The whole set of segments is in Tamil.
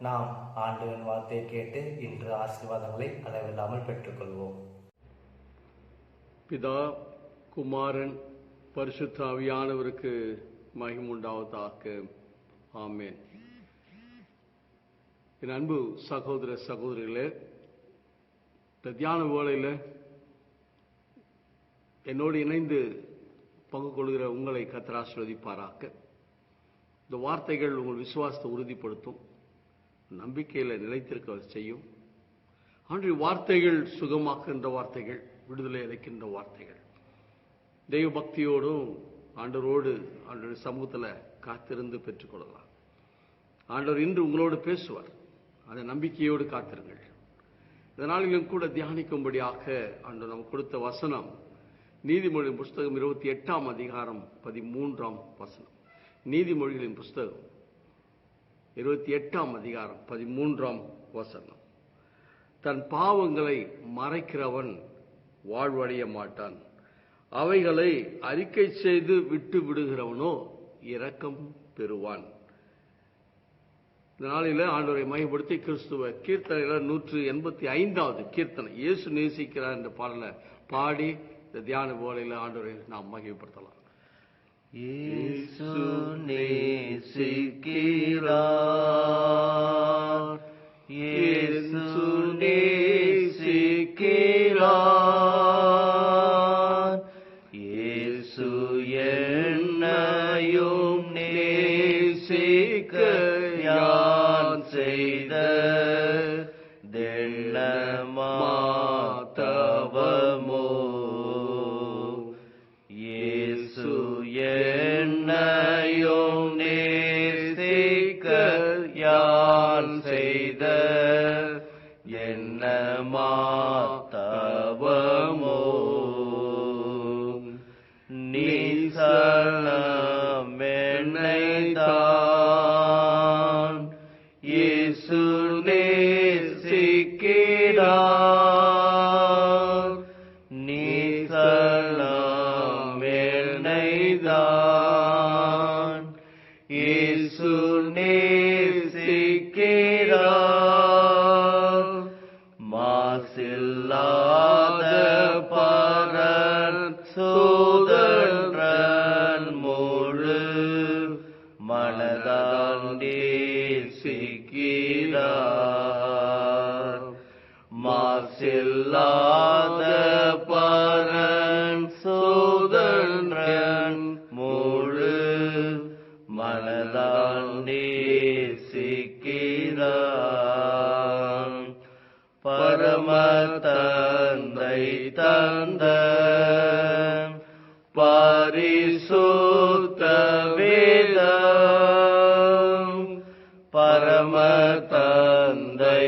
நாம் ஆண்டவன் வார்த்தையை கேட்டு இன்று ஆசீர்வாதங்களை அளவில்லாமல் பெற்றுக்கொள்வோம். பிதா குமாரன் பரிசுத்தாவியானவருக்கு மகிமுண்டாவதாக. ஆமேன். என் அன்பு சகோதர சகோதரிகளே இந்த தியான வேளையில் என்னோடு இணைந்து பங்கு கொள்கிற உங்களை கத்தராசிர்வதிப்பாராக்க இந்த வார்த்தைகள் உங்கள் விசுவாசத்தை உறுதிப்படுத்தும். நம்பிக்கையில் நிலைத்திருக்க செய்யும். அன்று வார்த்தைகள் சுகமாக்குகின்ற வார்த்தைகள் விடுதலை அளிக்கின்ற வார்த்தைகள். தெய்வ பக்தியோடும் ஆண்டவரோடு ஆண்டவர் சமூகத்தில் காத்திருந்து பெற்றுக்கொள்ளலாம் ஆண்டவர் இன்று உங்களோடு பேசுவார். அந்த நம்பிக்கையோடு காத்திருங்கள். இதனாலும் கூட தியானிக்கும்படியாக ஆண்டவர் நமக்கு கொடுத்த வசனம் நீதிமொழி புஸ்தகம் இருபத்தி எட்டாம் அதிகாரம் பதிமூன்றாம் வசனம். நீதிமொழிகளின் புஸ்தகம். இருபத்தி எட்டாம் அதிகாரம் பதிமூன்றாம் வசனம். தன் பாவங்களை மறைக்கிறவன் வாழ்வடைய மாட்டான். அவைகளை அறிக்கை செய்து விட்டு விடுகிறவனோ இரக்கம் பெறுவான். இந்த நாளில் ஆண்டவரை மையப்படுத்தி கிறிஸ்துவ கீர்த்தனையில நூற்று எண்பத்தி ஐந்தாவது கீர்த்தனை. இயேசு நேசிக்கிறார் என்ற பாடலை பாடி இந்த தியான வேலையில் ஆண்டவரை நாம் மகிழ்ப்படுத்தலாம் இயேசு நேசிக்கிறார் இயேசு நேசிக்கிறார் தந்தை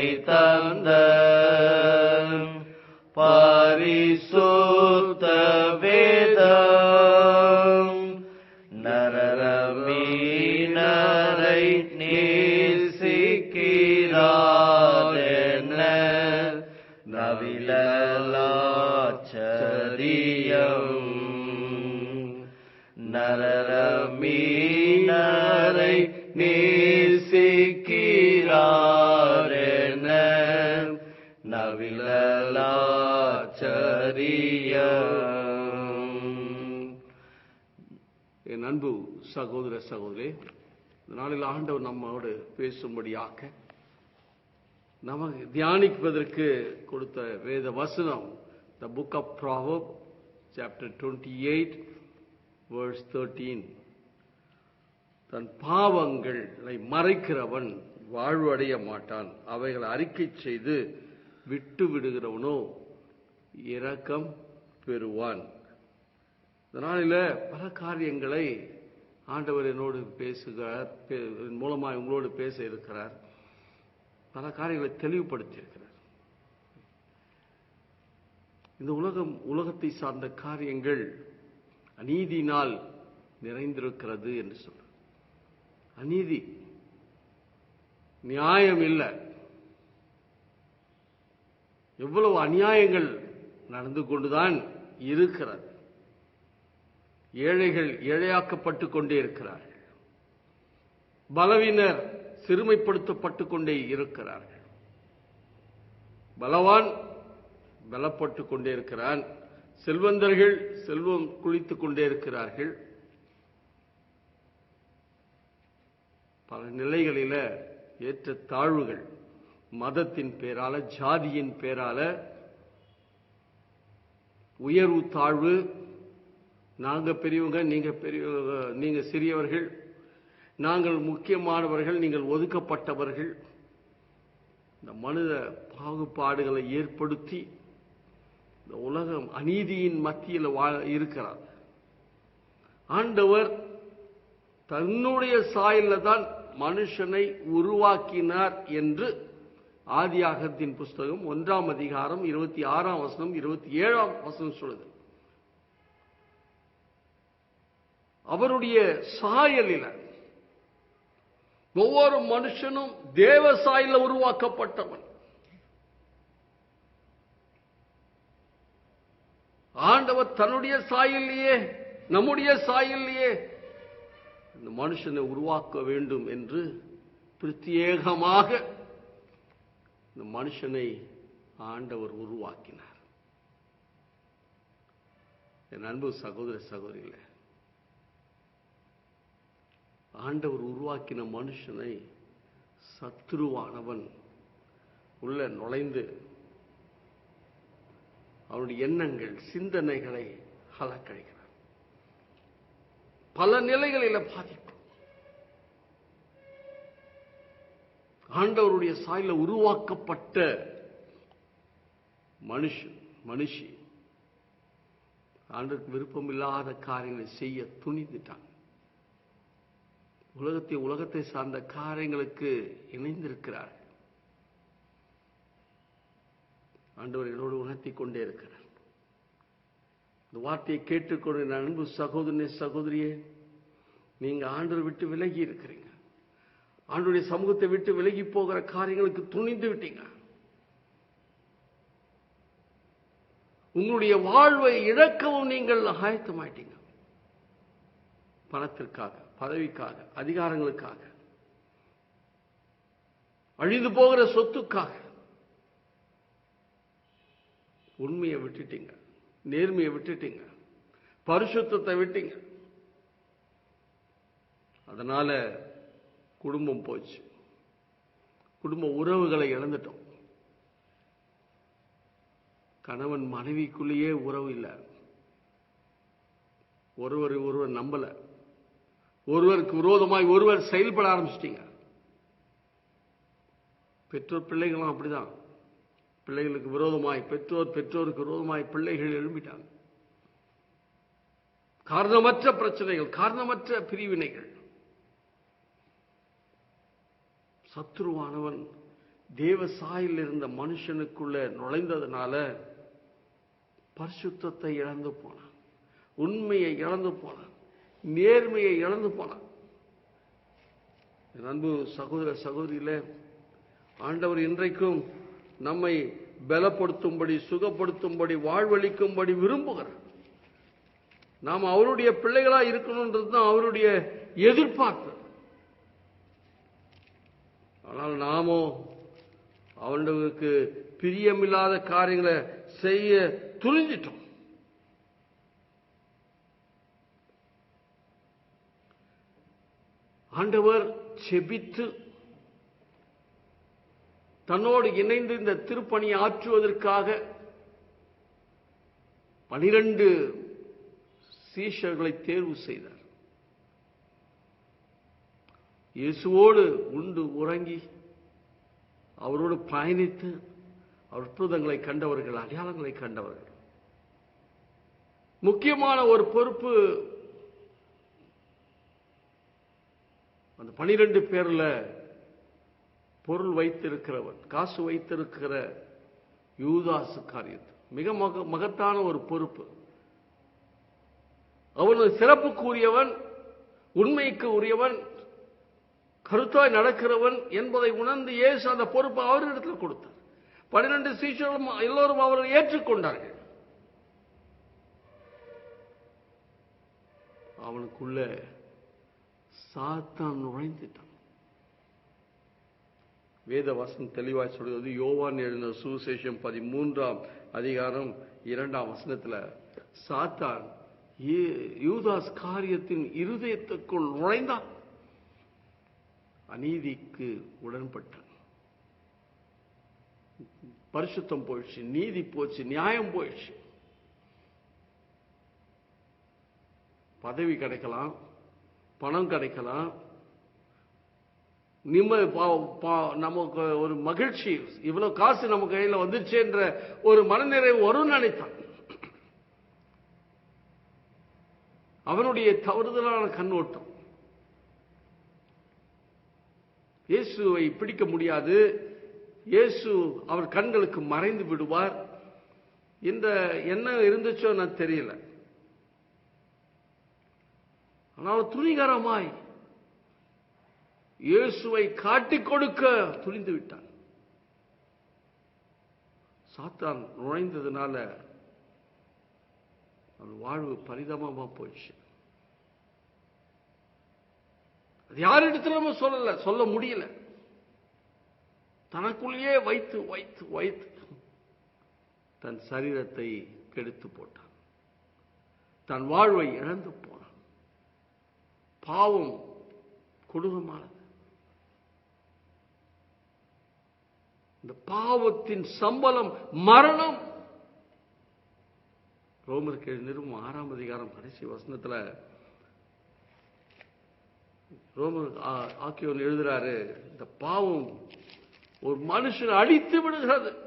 சகோதர சகோதரி இந்த நாளில் ஆண்டவர் நம்மோடு பேசும்படியாக நமக்கு தியானிப்பதற்கு கொடுத்த வேத வசனம் the book of Proverbs chapter twenty eight verse thirteen தன் பாவங்களை மறைக்கிறவன் வாழ்வடைய மாட்டான். அவைகளை அறிக்கை செய்து விட்டு விடுகிறவனோ இரக்கம் பெறுவான். இதனால பல காரியங்களை ஆண்டவர் என்னோடு பேசுகிறார் பே- மூலமாக உங்களோடு பேச இருக்கிறார். பல காரியங்களை தெளிவுபடுத்தி இருக்கிறார் இந்த உலகம் உலகத்தை சார்ந்த காரியங்கள் அநீதியினால் நிறைந்திருக்கிறது என்று சொல்ற அநீதி நியாயம் இல்லை. எவ்வளவு அநியாயங்கள் நடந்து கொண்டுதான் இருக்கிறது. ஏழைகள் ஏழையாக்கப்பட்டு கொண்டே இருக்கிறார்கள். பலவீனர் சிறுமைப்படுத்தப்பட்டு கொண்டே இருக்கிறார்கள். பலவான் பலப்பட்டு கொண்டே இருக்கிறான். செல்வந்தர்கள் செல்வம் குளித்துக் கொண்டே இருக்கிறார்கள். பல நிலைகளில ஏற்ற தாழ்வுகள் மதத்தின் பேரால ஜாதியின் பேரால உயர்வு தாழ்வு நாங்க பெரியவங்க நீங்க பெரியவங்க நீங்க சிறியவர்கள். நாங்கள் முக்கியமானவர்கள் நீங்கள் ஒதுக்கப்பட்டவர்கள். இந்த மனித பாகுபாடுகளை ஏற்படுத்தி இந்த உலகம் அநீதியின் மத்தியில் வாழ இருக்கிறார். ஆண்டவர் தன்னுடைய சாயல்ல தான் மனுஷனை உருவாக்கினார் என்று ஆதியாகத்தின் புஸ்தகம் ஒன்றாம் அதிகாரம் இருபத்தி ஆறாம் வசனம் இருபத்தி ஏழாம் வசனம் சொல்லுது. அவருடைய சாயலில ஒவ்வொரு மனுஷனும் தேவ சாயல உருவாக்கப்பட்டவன். ஆண்டவர் தன்னுடைய சாயல்லையே நம்முடைய சாயல்லையே இந்த மனுஷனை உருவாக்க வேண்டும் என்று பிரத்யேகமாக இந்த மனுஷனை ஆண்டவர் உருவாக்கினார். என் அன்பு சகோதர சகோதரிகளை ஆண்டவர் உருவாக்கின மனுஷனை சத்ருவானவன். உள்ள நுழைந்து அவனுடைய எண்ணங்கள் சிந்தனைகளை அலக்கழிக்கிறான் பல நிலைகளில் பாதிப்பு. ஆண்டவருடைய சாயில உருவாக்கப்பட்ட மனுஷன் மனுஷி. ஆண்டவருக்கு விருப்பமில்லாத காரியங்களை செய்ய துணிந்துட்டான். உலகத்தை உலகத்தை சார்ந்த காரியங்களுக்கு இணைந்திருக்கிறார்கள் ஆண்டவர் என்னோடு உணர்த்தி கொண்டே இருக்கிறார். இந்த வார்த்தையை கேட்டுக்கொண்டு என் அன்பு சகோதரனே சகோதரியே நீங்க ஆண்டவர் விட்டு விலகி இருக்கிறீங்க. ஆண்டுடைய சமூகத்தை விட்டு விலகி போகிற காரியங்களுக்கு துணிந்து விட்டீங்க. உங்களுடைய வாழ்வை இழக்கவும் நீங்கள் ஆயத்தமாயிட்டீங்க பணத்திற்காக பதவிக்காக அதிகாரங்களுக்காக அழிந்து போகிற சொத்துக்காக. உண்மையை விட்டுட்டீங்க நேர்மையை விட்டுட்டீங்க பரிசுத்தத்தை விட்டீங்க. அதனால குடும்பம் போச்சு. குடும்ப உறவுகளை இழந்துட்டோம். கணவன் மனைவிக்குள்ளேயே உறவு இல்லை. ஒருவர் ஒருவர் நம்பல. ஒருவருக்கு விரோதமாய் ஒருவர் செயல்பட ஆரம்பிச்சிட்டீங்க. பெற்றோர் பிள்ளைகளும் அப்படிதான். பிள்ளைகளுக்கு விரோதமாய் பெற்றோர் பெற்றோருக்கு விரோதமாய் பிள்ளைகள் எழும்பிட்டாங்க. காரணமற்ற பிரச்சனைகள் காரணமற்ற பிரிவினைகள். சத்ருவானவன் தேவ சாயில் இருந்த மனுஷனுக்குள்ள நுழைந்ததுனால பரிசுத்தத்தை இழந்து போனான். உண்மையை இழந்து போனான். நேர்மையை இழந்து போனான். அன்பு சகோதர சகோதரியில ஆண்டவர் இன்றைக்கும் நம்மை பலப்படுத்தும்படி சுகப்படுத்தும்படி வாழ்வளிக்கும்படி விரும்புகிறார். நாம் அவருடைய பிள்ளைகளா இருக்கணும்ன்றது தான் அவருடைய எதிர்பார்ப்பு. ஆனால் நாமோ அவனுக்கு பிரியமில்லாத காரியங்களை செய்ய துணிஞ்சிட்டோம். ஆண்டவர் செபித்து தன்னோடு இணைந்து இந்த திருப்பணியை ஆற்றுவதற்காக பனிரெண்டு சீஷர்களை தேர்வு செய்தார். இயேசுவோடு உண்டு உறங்கி அவரோடு பயணித்து அற்புதங்களை கண்டவர்கள் அடையாளங்களை கண்டவர்கள். முக்கியமான ஒரு பொறுப்பு அந்த பனிரெண்டு பேர்ல பொருள் வைத்திருக்கிறவன் காசு வைத்திருக்கிற யூதாசு காரியத்து. மிக மக மகத்தான ஒரு பொறுப்பு. அவனது சிறப்புக்கு உரியவன் உண்மைக்கு உரியவன் கருத்தாய் நடக்கிறவன் என்பதை உணர்ந்து இயேசு அந்த பொறுப்பை அவரிடத்தில் கொடுத்தார். பன்னிரண்டு சீஷர்களும் எல்லோரும் அவரை ஏற்றுக்கொண்டார்கள். அவனுக்குள்ள சாத்தான் நுழைந்துட்டான். வேதவாசன் தெளிவாய் சொல்கிறது யோவான் எழுந்த சுவிசேஷம் பதிமூன்றாம் அதிகாரம் இரண்டாம் வசனத்துல சாத்தான் யூ- யூதாஸ் காரியத்தின் இருதயத்துக்குள் நுழைந்தான். அநீதிக்கு உடன்பட்டான். பரிசுத்தம் போயிடுச்சு நீதி போச்சு நியாயம் போயிடுச்சு. பதவி கிடைக்கலாம் பணம் கிடைக்கலாம். நிம்ம பா- பா- நமக்கு ஒரு மகிழ்ச்சி. இவ்வளவு காசு நம்ம கையில் வந்துச்சேன்ற ஒரு மனநிறைவு வரும்னு நினைத்தான். அவனுடைய தவறுதலான கண்ணோட்டம். இயேசுவை பிடிக்க முடியாது. இயேசு அவர் கண்களுக்கு மறைந்து விடுவார். இந்த என்ன இருந்துச்சோ நான் தெரியல. ஆனால் துணிகரமாய் இயேசுவை காட்டிக் கொடுக்க துணிந்து விட்டான். சாத்தான் நுழைந்ததுனால அவன் வாழ்வு பரிதமமா போயிடுச்சு அது யாரிடத்துல நம்ம சொல்லல சொல்ல முடியல. தனக்குள்ளேயே வைத்து வைத்து வைத்து தன் சரீரத்தை கெடுத்து போட்டான். தன் வாழ்வை இழந்து போ பாவம் கொடூரமானது. இந்த பாவத்தின் சம்பளம் மரணம். ரோமருக்கு நிறுவனம் ஆறாம் அதிகாரம் கடைசி வசனத்துல ரோமர் ஆக்கியோன் எழுதுறாரு இந்த பாவம் ஒரு மனுஷன் அடித்து விடுகிறது.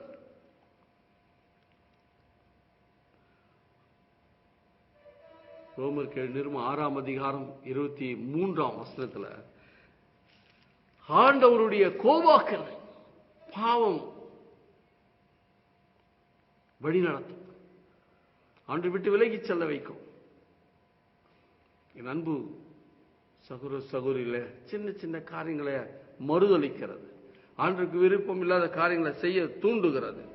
ரோமர் நிறுவனம் ஆறாம் அதிகாரம் இருபத்தி மூன்றாம் வசனத்தில் ஆண்டவருடைய கோவாக்கள் பாவம் வழி நடத்தும். ஆண்டு விட்டு விலகி செல்ல வைக்கும். என் அன்பு சகுர சகுரில சின்ன சின்ன காரியங்களை மறுதளிக்கிறது. ஆண்டுக்கு விருப்பம் இல்லாத காரியங்களை செய்ய தூண்டுகிறது.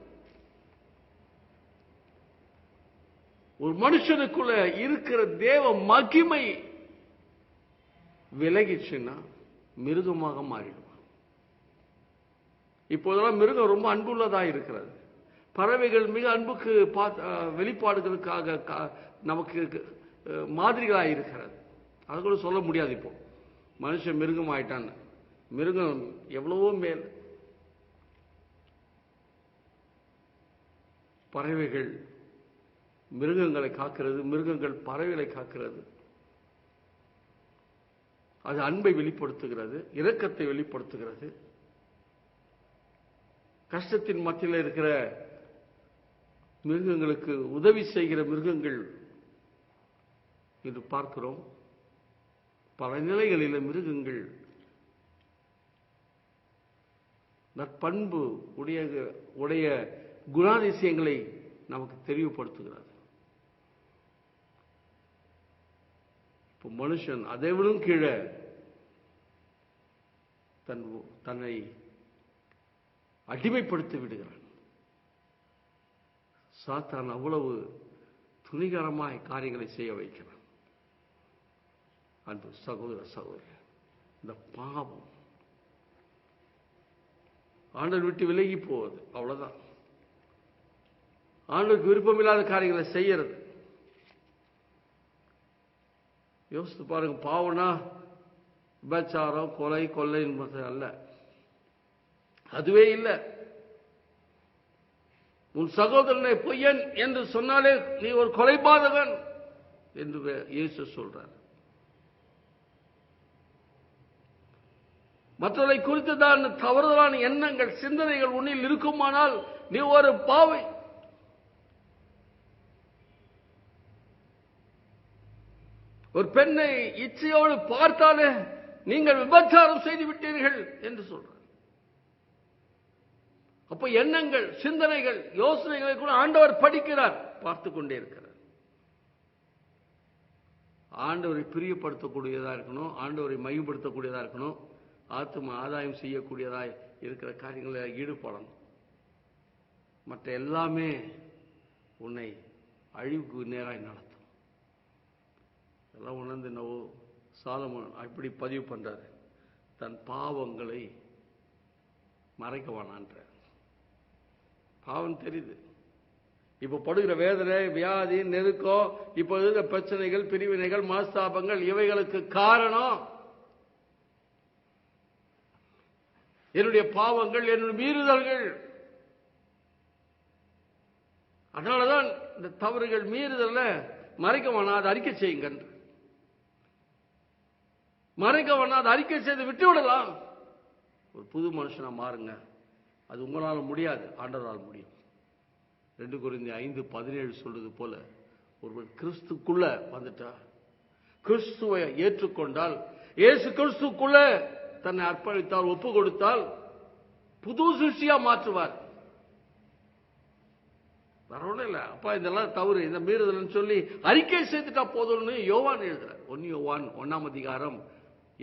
ஒரு மனுஷனுக்குள்ள இருக்கிற தேவ மகிமை விலகிச்சுன்னா மிருகமாக மாறிடுவான். இப்போதெல்லாம் மிருகம் ரொம்ப அன்புள்ளதா இருக்கிறது. பறவைகள் மிக அன்புக்கு வெளிப்பாடுகளுக்காக கா- நமக்கு மாதிரிகளாக இருக்கிறது. அது கூட சொல்ல முடியாது இப்போ. மனுஷன் மிருகம் ஆயிட்டான்னு மிருகம் எவ்வளவோ மேல் பறவைகள் மிருகங்களை காக்கிறது மிருகங்கள் பறவைகளை காக்கிறது. அது அன்பை வெளிப்படுத்துகிறது இரக்கத்தை வெளிப்படுத்துகிறது. கஷ்டத்தின் மத்தியில் இருக்கிற மிருகங்களுக்கு உதவி செய்கிற மிருகங்கள் என்று பார்க்கிறோம். பல நிலைகளில் மிருகங்கள் நற்பண்பு உடைய உடைய குணாதிசயங்களை நமக்கு தெளிவுபடுத்துகிறார் இப்போ மனுஷன் அதை விடும் கீழே தன் தன்னை அடிமைப்படுத்தி விடுகிறான். சாத்தான் அவ்வளவு துணிகரமாய் காரியங்களை செய்ய வைக்கிறான். அன்பு சகோதர சகோதர இந்த பாவம் ஆண்டவர் விட்டு விலகி போவது அவ்வளவுதான். ஆண்டவருக்கு விருப்பமில்லாத காரியங்களை செய்யறது யோசித்து பாருங்க பாவம்னா விபச்சாரம் கொலை கொள்ளை என்பது அல்ல. அதுவே இல்லை. உன் சகோதரனை பொய்யன் என்று சொன்னாலே நீ ஒரு கொலைபாதகன் என்று இயேசு சொல்றார். மற்றவரை குறித்துதான் தவறுதலான எண்ணங்கள் சிந்தனைகள் உன்னில் இருக்குமானால் நீ ஒரு பாவை. ஒரு பெண்ணை இச்சையோடு பார்த்தாலே நீங்கள் விபச்சாரம் செய்து விட்டீர்கள் என்று சொல்றார். அப்ப எண்ணங்கள் சிந்தனைகள் யோசனைகளை கூட ஆண்டவர் படிக்கிறார் பார்த்து கொண்டே இருக்கிறார். ஆண்டவரை பிரியப்படுத்தக்கூடியதா இருக்கணும் ஆண்டவரை மையப்படுத்தக்கூடியதா இருக்கணும் ஆத்தும ஆதாயம் செய்யக்கூடியதா இருக்கிற காரியங்களில் ஈடுபடணும். மற்ற எல்லாமே உன்னை அழிவுக்கு நேராய் நடத்தும். எல்லாம் உணர்ந்து நவோ சாலமோன் அப்படி பதிவு பண்றாரு. தன் பாவங்களை மறைக்க வேணான்ற பாவம் தெரியுது. இப்ப படுகிற வேதனை வியாதி நெருக்கம் இப்ப இருக்கிற பிரச்சனைகள் பிரிவினைகள் மனஸ்தாபங்கள் இவைகளுக்கு காரணம் என்னுடைய பாவங்கள் என்னுடைய மீறுதல்கள். அதனாலதான் இந்த தவறுகள் மீறுதல்ல மறைக்க வேணாம் அதை அறிக்கை செய்யுங்க மறைக்க வேணாம் அதை அறிக்கை செய்து விட்டு விடலாம் ஒரு புது மனுஷனா மாறுங்க. அது உங்களால் முடியாது ஆண்டவரால் முடியும். ரெண்டு குறைந்த ஐந்து பதினேழு சொல்றது போல ஒருவன் கிறிஸ்துக்குள்ள வந்துட்டா. கிறிஸ்துவை ஏற்றுக்கொண்டால் இயேசு கிறிஸ்துக்குள்ள தன்னை அர்ப்பணித்தால் ஒப்பு கொடுத்தால் புது சிருஷ்டியா மாற்றுவார். வேற ஒண்ணும் இல்ல. அப்பா இதெல்லாம் தவறு. இந்த மீறுதல்னு சொல்லி அறிக்கை செய்துட்டா போதும்னு யோவான் எழுதுற ஒன்னு யோவான் ஒன்னாம் அதிகாரம்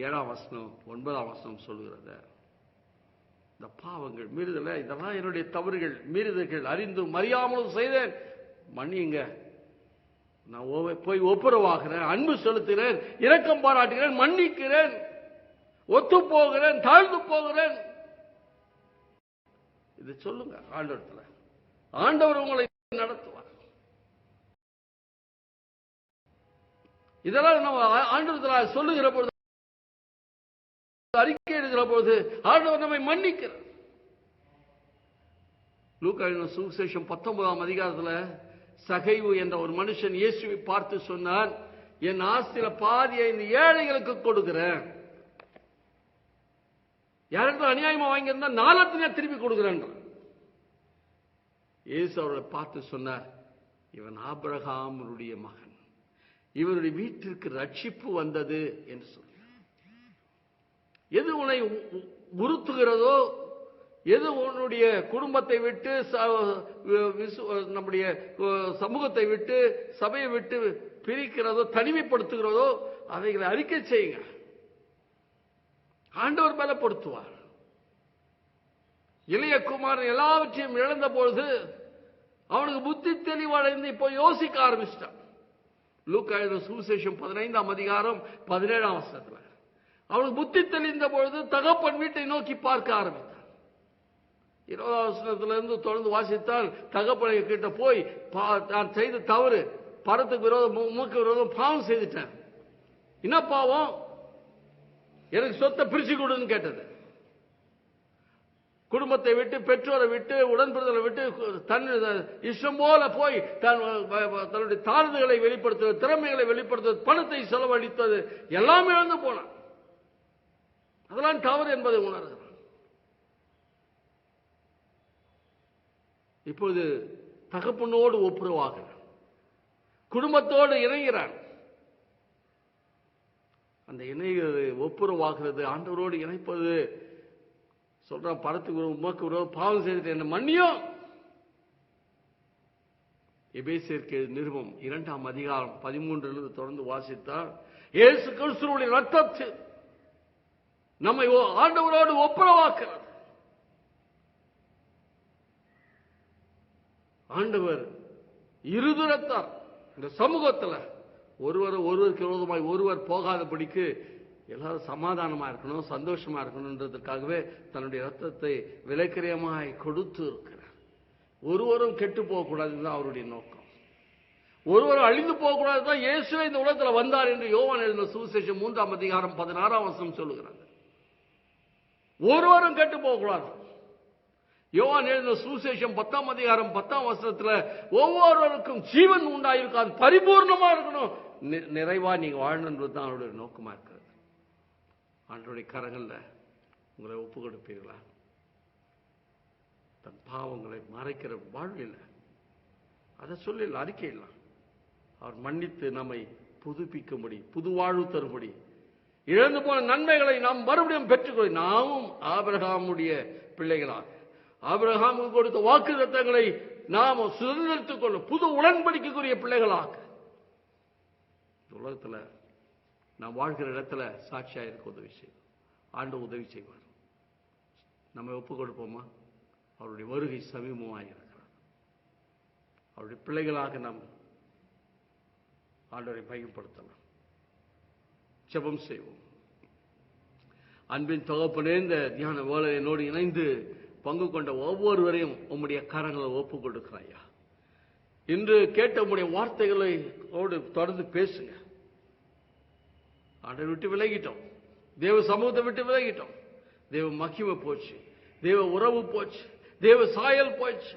ஏழாம் வசனம் ஒன்பதாம் வசனம் சொல்லுகிறத. இந்த பாவங்கள் மீறுதல இதெல்லாம் என்னுடைய தவறுகள் மீறுதல்கள் அறிந்தும் அறியாமலும் செய்தேன். மன்னியுங்க. நான் போய் ஒப்புரவாகிறேன் அன்பு செலுத்துகிறேன் இரக்கம் பாராட்டுகிறேன் மன்னிக்கிறேன் ஒத்து போகிறேன் தாழ்ந்து போகிறேன். இது சொல்லுங்க ஆண்டவரத்தில் ஆண்டவர் உங்களை நடத்துவார். இதெல்லாம் நம்ம ஆண்டவத்தில் சொல்லுகிற பொழுது அறிக்கை எழுதுகிற போது ஆண்டவர் நம்மை மன்னிக்கிறார். லூக்காயின சுவிசேஷம் பத்தொன்பதாம் அதிகாரத்துல சகைவு என்ற ஒரு மனுஷன் இயேசுவை பார்த்து சொன்னான் என் ஆஸ்தியில பாதியை இந்த ஏழைகளுக்கு கொடுக்கிறேன். யாருக்கு அநியாயமா வாங்கியிருந்தா நாலத்தினா திருப்பி கொடுக்கிறேன். இயேசு அவர்களை பார்த்து சொன்னார் இவன் ஆபிரகாமருடைய மகன். இவருடைய வீட்டிற்கு ரட்சிப்பு வந்தது என்று சொன்னார். எது உன்னை உறுத்துகிறதோ எது உன்னுடைய குடும்பத்தை விட்டு ச- நம்முடைய சமூகத்தை விட்டு சபையை விட்டு பிரிக்கிறதோ தனிமைப்படுத்துகிறதோ அவைகளை அறிக்கை செய்யுங்க. ஆண்டவர் பலப்படுத்துவார் இளைய குமாரன் எல்லாவற்றையும் இழந்த பொழுது அவனுக்கு புத்தி தெளிவடைந்து இப்போ யோசிக்க ஆரம்பிச்சிட்டான். லூக்கா எழுதின சுவிசேஷம் பதினைந்தாம் அதிகாரம் பதினேழாம் வருஷத்துல அவனுக்கு புத்தி தெளிந்த பொழுது தகப்பன் வீட்டை நோக்கி பார்க்க ஆரம்பித்தான். இருபதாம் இருந்து தொடர்ந்து வாசித்தால் தகப்பனை கிட்ட போய் பா- நான் செய்த தவறு பரத்துக்கு விரோதம் மூக்கு விரோதம் பாவம் செய்துட்டேன் என்ன பாவம்? எனக்கு சொத்தை பிரிச்சு கொடுன்னு கேட்டது. குடும்பத்தை விட்டு பெற்றோரை விட்டு உடன்பிறந்தலை விட்டு தன் இஷ்டம் போல போய் தன் தன்னுடைய தாழ்வுகளை வெளிப்படுத்துவது திறமைகளை வெளிப்படுத்துவது பணத்தை செலவழித்தது எல்லாமே இழந்து போனான். அதெல்லாம் தவறு என்பதை உணர்கிறான் இப்போது தகப்பனோடு ஒப்புரவாகிறான். குடும்பத்தோடு இணைகிறான். அந்த இணைகிறது ஒப்புரவாகிறது ஆண்டவரோடு இணைப்பது சொல்றான் படத்துக்கு ஒரு உமக்கு விரோதம் பாவம் செய்துட்டு என்ன மன்னியும் எபேசியர்க்கு நிருபம் இரண்டாம் அதிகாரம் பதிமூன்றிலிருந்து தொடர்ந்து வாசித்தார் இயேசு கிறிஸ்துவுடைய ரத்தத்தில் நம்மை ஓ- ஆண்டவரோடு ஒப்புரவாக்கிறது. ஆண்டவர் இருதுரத்தார் இந்த சமூகத்துல ஒருவர் ஒருவருக்கு விரோதமாய் ஒருவர் போகாதபடிக்கு எல்லாரும் சமாதானமா இருக்கணும் சந்தோஷமா இருக்கணும்ன்றதுக்காகவே தன்னுடைய ரத்தத்தை விலைக்கிரியமாய் கொடுத்து இருக்கிறார். ஒருவரும் கெட்டு போகக்கூடாதுன்னு தான் அவருடைய நோக்கம். ஒருவரும் அழிந்து போகக்கூடாது தான் இயேசுவே இந்த உலகத்தில் வந்தார் என்று யோவான் எழுந்த சுவிசேஷம் மூன்றாம் அதிகாரம் பதினாறாம் வருஷம் சொல்லுகிறாங்க ஒருவரும் கெட்டு போகக்கூடாது யோவான் எழுதின சுசேஷம் பத்தாம் அதிகாரம் பத்தாம் வருஷத்துல ஒவ்வொருவருக்கும் ஜீவன் உண்டாயிருக்கும் அது பரிபூர்ணமா இருக்கணும். நிறைவா நீங்க வாழணுன்றது தான் அவருடைய நோக்கமா இருக்கிறது. ஆண்டவருடைய கரங்கள்ல உங்களை ஒப்பு கொடுப்பீர்களா தன் பாவங்களை மறைக்கிற வாழ்வில் அதை சொல்லல அறிக்கையிடலாம். அவர் மன்னித்து நம்மை புதுப்பிக்கும்படி புது வாழ்வு தரும்படி இழந்து போன நன்மைகளை நாம் மறுபடியும் பெற்றுக்கொள்ள நாமும் ஆபிரகாமுடைய பிள்ளைகளாக. ஆபிரகாமுக்கு கொடுத்த வாக்கு தத்தங்களை நாம் சுதந்திரத்துக் கொள்ள. புது உடன்படிக்கைக்குரிய பிள்ளைகளாக. உலகத்தில் நாம் வாழ்கிற இடத்துல சாட்சியாக இருக்க உதவி செய்யும் ஆண்டு உதவி செய்வார். நம்ம ஒப்பு கொடுப்போமா? அவருடைய வருகை சமீபமாக இருக்கிறார் அவருடைய பிள்ளைகளாக நாம் ஆண்டவரை பயன்படுத்தலாம் ஜெபம் செய்வோம். அன்பின் தொகப்பனே இந்த தியான வேலை என்னோடு இணைந்து பங்கு கொண்ட ஒவ்வொருவரையும் உம்முடைய கரங்களை ஒப்பு கொடுக்கிறாயா இன்று கேட்ட உம்முடைய வார்த்தைகளை தொடர்ந்து பேசுங்க. ஆண்டை விட்டு விலகிட்டோம். தேவ சமூகத்தை விட்டு விலகிட்டோம். தேவ மகிமை போச்சு. தேவ உறவு போச்சு. தேவ சாயல் போச்சு.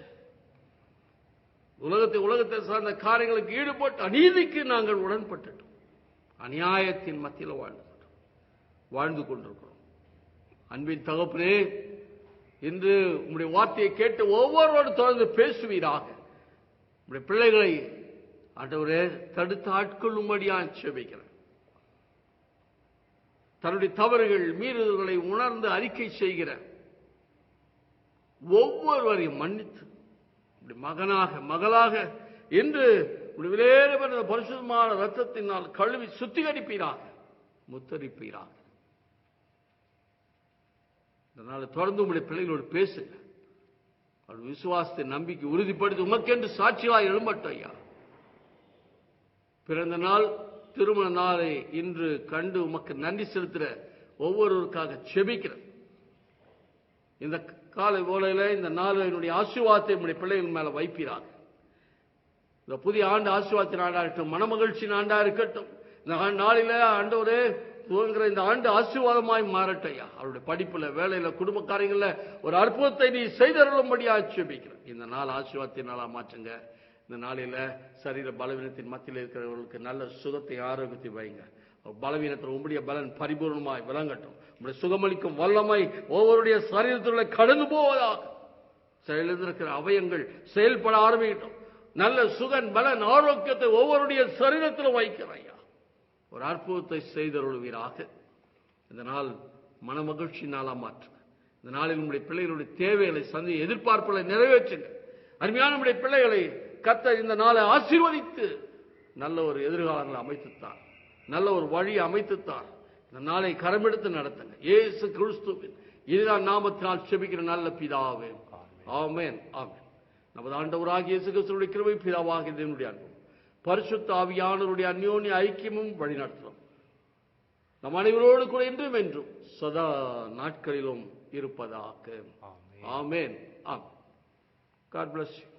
உலகத்தை உலகத்தை சார்ந்த காரியங்களுக்கு ஈடுபட்டு அநீதிக்கு நாங்கள் உடன்பட்டுட்டோம். அநியாயத்தின் மத்தியில் வாழ்ந்து வாழ்ந்து கொண்டிருக்கிறோம். அன்பின் தகப்பனே இன்று உங்களுடைய வார்த்தையை கேட்டு ஒவ்வொருவரும் தொடர்ந்து பேசுவீராக. உங்களுடைய பிள்ளைகளை ஆண்டவரே தடுத்து ஆட்கொள்ளும்படியா செபிக்கிறேன் தன்னுடைய தவறுகள் மீறுதல்களை உணர்ந்து அறிக்கை செய்கிற ஒவ்வொருவரையும் மன்னித்து இப்படி மகனாக மகளாக என்று இப்படி பெற்ற பரிசுத்தமான ரத்தத்தினால் கழுவி சுத்திகரிப்பீராக முத்தரிப்பீராக. அதனால தொடர்ந்து உங்களுடைய பிள்ளைகளோடு பேசுங்க அவர் விசுவாசத்தை நம்பிக்கை உறுதிப்படுத்தி. உமக்கென்று சாட்சியாய் எழும்பட்ட ஐயா. பிறந்த நாள் திருமண நாளை இன்று கண்டு உமக்கு நன்றி செலுத்துற ஒவ்வொருவருக்காக செபிக்கிறேன். இந்த காலை ஓலையில இந்த நாள் என்னுடைய ஆசீர்வாதத்தை என்னுடைய பிள்ளைகள் மேல வைப்பீராக. இந்த புதிய ஆண்டு ஆசீர்வாதத்தின் ஆண்டா இருக்கட்டும் மனமகிழ்ச்சியின் ஆண்டா இருக்கட்டும். இந்த ஆண்டு நாளில ஆண்டவரே துவங்குற இந்த ஆண்டு ஆசீர்வாதமாய் மாறட்டையா? அவருடைய படிப்புல வேலையில குடும்ப காரியங்கள்ல ஒரு அற்புதத்தை நீ செய்தருளும்படியா ஆட்சேபிக்கிறேன். இந்த நாள் ஆசீர்வாதத்தின் நாளா மாற்றுங்க. இந்த நாளில சரீர பலவீனத்தின் மத்தியில் இருக்கிறவர்களுக்கு நல்ல சுகத்தை ஆரோக்கியத்தை வைங்க. பலவீனத்தில் உங்களுடைய பலன் பரிபூர்ணமாய் விளங்கட்டும். உங்களுடைய சுகமளிக்கும் வல்லமை ஒவ்வொருடைய சரீரத்திலுள்ள கடந்து போவதாக. செயலிருந்திருக்கிற அவயங்கள் செயல்பட ஆரம்பிக்கட்டும். நல்ல சுகன் பலன் ஆரோக்கியத்தை ஒவ்வொருடைய சரீரத்திலும் வைக்கிறாயா ஒரு அற்புதத்தை செய்தருள்வீராக. இந்த நாள் மனமகிழ்ச்சி நாளா மாற்றுங்க இந்த நாளில் உங்களுடைய பிள்ளைகளுடைய தேவைகளை சந்தி எதிர்பார்ப்புகளை நிறைவேற்றுங்க. அருமையான நம்முடைய பிள்ளைகளை கத்த இந்த நாளை ஆசீர்வதித்து நல்ல ஒரு எதிர்காலங்களை அமைத்துத்தார். நல்ல ஒரு வழி அமைத்துத்தார். இந்த நாளை கரமெடுத்து நடத்துங்க. இயேசு கிறிஸ்துவின் இதுதான் நாமத்தினால் செபிக்கிற நல்ல பிதாவே. ஆமென். ஆமென். நமது ஆண்டவராகிய இயேசு கிறிஸ்துவுடைய கிருபை பிதாவாகிய தேவனுடைய அன்பும் பரிசுத்த ஆவியானவருடைய அந்யோன்ய ஐக்கியமும் வழிநடத்தும். நம் அனைவரோடு கூட இன்றும் என்றும் சதா நாட்களிலும் இருப்பதாக. ஆமென். ஆம் காட் பிளஸ் யூ